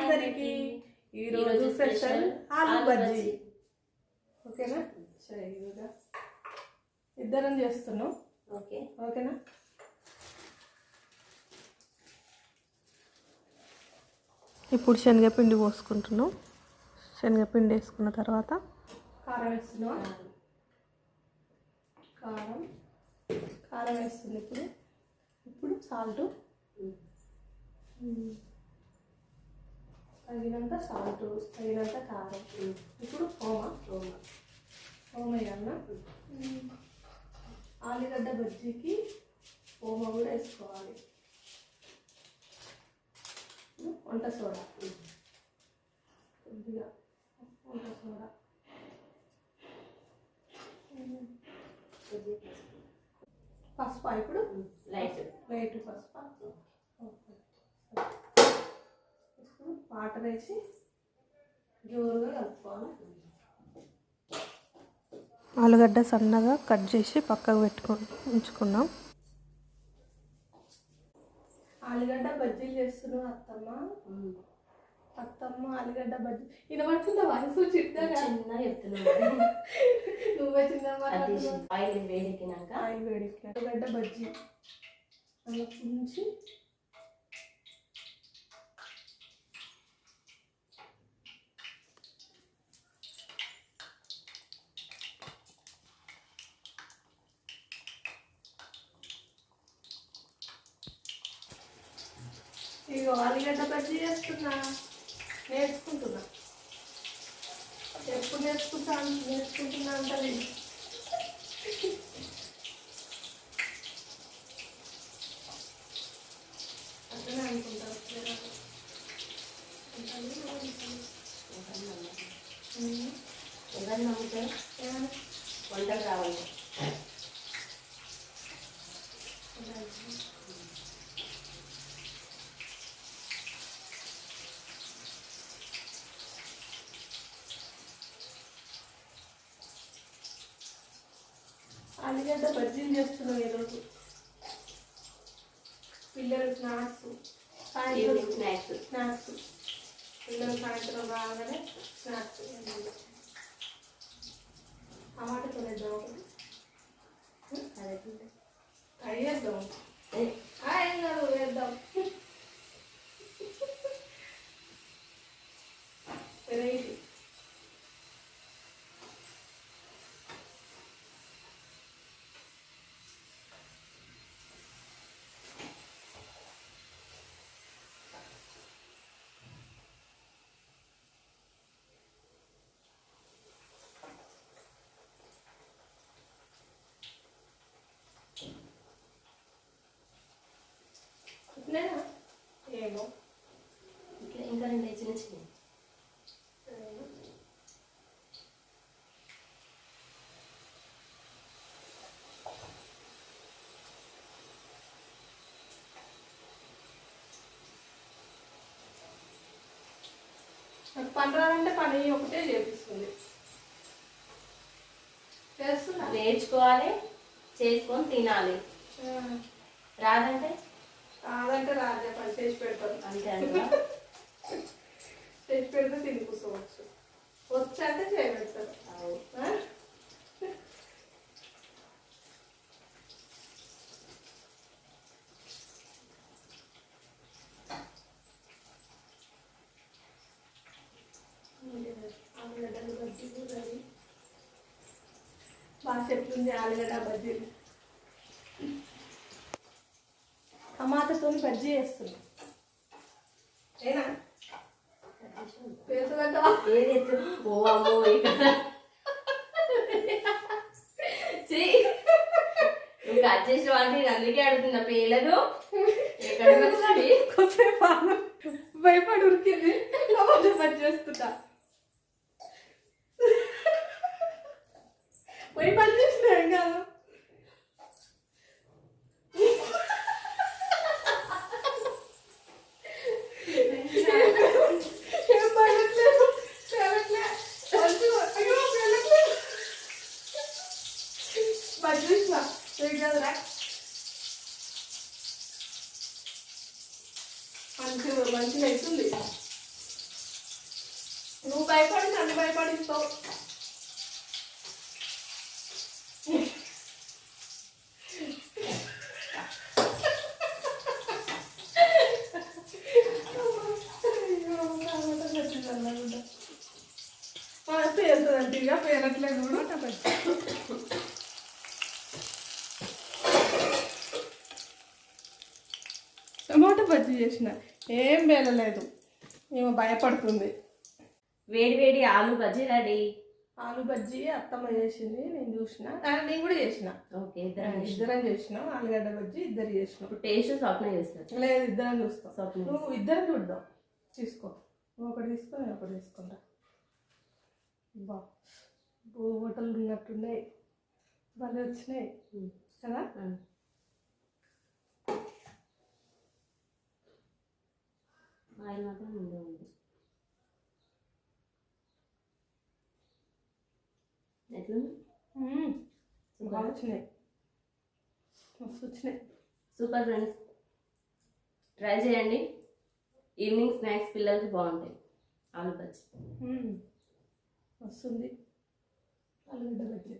అందరికి ఈరోజు స్పెషల్ ఆలు బజ్జీ. ఓకేనా? సరే ఇదిగా ఇద్దరం చేస్తున్నాం. ఓకే. ఓకేనా? ఇప్పుడు శనగపిండి పోసుకుంటున్నాం. శనగపిండి వేసుకున్న తర్వాత కారం వేస్తున్నాం కారం. కారం వేస్తుంది ఇప్పుడు. ఇప్పుడు సాల్ట్. తగినంత సాల్ట్ తగినంత కారం ఇప్పుడు ఓమ ఓమ వేయాలన్నా ఆలుగడ్డ బజ్జీకి ఓమ కూడా వేసుకోవాలి. వంట సోడా. కొద్దిగా వంట సోడా. పసుపు ఇప్పుడు లైట్. లైట్ పసుపు ఓకే. ఇప్పుడు వాటర్ వేసి జోరుగా కలుపుకోవాలి. ఆలుగడ్డ సన్నగా కట్ చేసి పక్కకు పెట్టుకు ఉంచుకున్నాం. ఆలుగడ్డ బజ్జీలు చేస్తున్నాం అత్తమ్మ. అత్తమ్మ ఆలుగడ్డ బజ్జీ. వినబడుతుందా వయసు? చిన్నగా. చిన్న చెప్తున్నాను. నువ్వే చిన్న. ఆయిల్ వేడెక్కినాక. ఆయిల్ వేడికి ఆలుగడ్డ బజ్జీ. అలా ఉంచి ఇగో ఆలుగడ్డ బజ్జీ చేస్తున్నా. నేర్చుకుంటున్నా. ఎప్పుడు నేర్చుకుంటాను నేర్చుకుంటున్నా అంటే అట్లనే అనుకుంటారు ఎవరు నమ్ముతారు వంటలు రావాలి ఆలుగడ్డ బజ్జీలు చేస్తున్నాం ఈరోజు. పిల్లలు స్నాక్స్. సాయంత్రం స్నాక్స్ స్నాక్స్. పిల్లలు సాయంత్రం రాగానే స్నాక్స్ టమాటాతో వేద్దాం ఒకటి ట్రై చేద్దాం ఆ, ఏం కాదు వేద్దాం వెరైటీ ఇట్లేనా ఏమో. ఇంకా ఇంకా రెండు చిన్న చిన్న పని రాదంటే పని ఒకటే చేపిస్తుంది. చేస్తున్నా? నేర్చుకోవాలి చేసుకొని తినాలి. రాదంటే? రాదంటే రాదే పని చేసి పెడతారు అంతే? చేసి పెడితే తిని కూర్చోవచ్చు. వచ్చాక చేయబెడతారు. బాగా చెప్తుంది ఆలుగడ్డ బజ్జీలు. టమాటాతో ఏనా? కట్ చేసిన వాటి నేను అందుకే అడుగుతున్నా పేలదు. ఎక్కడ కొద్దిసేపు. భయపడి ఉరికింది. టమాటా చేస్తుంటా పోయి పని చేసిన కాదు. ఏం కాదురా. మంచిగా మంచిగా అవుతుంది భయపడి నన్ను భయపడిస్తావు పేరుతుందంటే ఇక పేరట్లేదు కూడా టమాటా బజ్జీ చేసిన. ఏం వేలలేదు ఏమో భయపడుతుంది. వేడి వేడి ఆలు బజ్జీ రెడీ. ఆలు బజ్జీ అత్తమ్మ చేసింది నేను చూసిన. నేను కూడా చేసిన. ఓకే ఇద్దరం. ఇద్దరం చేసినాం. ఆలుగడ్డ బజ్జీ ఇద్దరు చేసినాం. టేస్ట్ స్వప్న చేస్తారు లేదు ఇద్దరం చూస్తాం. స్వప్న నువ్వు ఇద్దరం చూద్దాం. తీసుకో. నువ్వు ఒకటి తీసుకో నేను ఒకటి తీసుకుంటా. బా బో హోటల్ ఉన్నట్టున్నాయి. భలే వచ్చినాయి. కదా? ఆయిల్ మాత్రం ముందే ఉంది. ఎట్లుంది మ్మ్. బాగా వచ్చినాయి. మస్తు వచ్చినాయి. Super friends. ట్రై చేయండి. ఈవినింగ్ స్నాక్స్ పిల్లలకి బాగుంటాయి. ఆలు బజ్జీ. వస్తుంది ఆలుగడ్డ బజ్జీ.